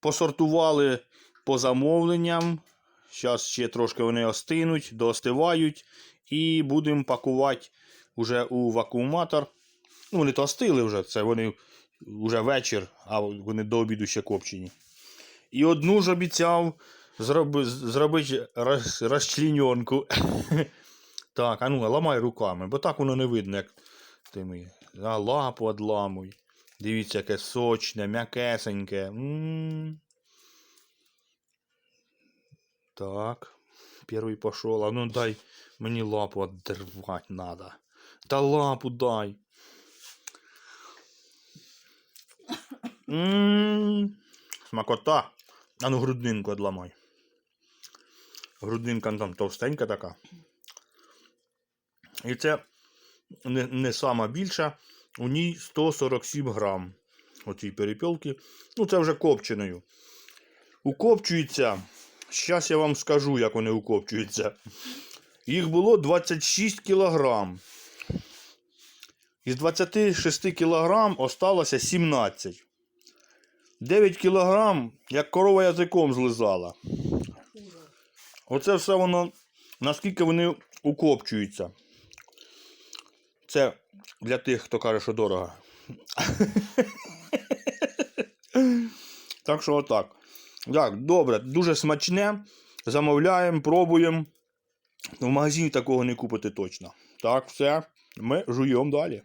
посортували по замовленням. Зараз ще трошки вони остинуть, доостивають. І будемо пакувати вже у вакууматор. Ну, вони то остили вже, це вони вже вечір, а вони до обіду ще копчені. І одну ж обіцяв зроби, зробити роз, розчлененку. так, а ну, ламай руками, бо так воно не видно, як тими. А лапу одламуй. Дивіться, яке сочне, м'якесеньке. Так. Перший пішов. А ну дай мені лапу оторвати надо. Та лапу дай. М, Смакота. А ну грудинку одламай. Грудинка ну, там товстенька така. І це не, не сама більша. У ній 147 грам. Оцій перепілки. Ну, це вже копченою. Укопчується. Зараз я вам скажу, як вони укопчуються. Їх було 26 кілограм. Із 26 кілограм осталося 17. 9 кілограм, як корова язиком злизала. Оце все воно, наскільки вони укопчуються. Це для тих, хто каже, що дорого. так що отак. Так, добре, дуже смачне. Замовляємо, пробуємо. В магазині такого не купити точно. Так, все. Ми жуємо далі.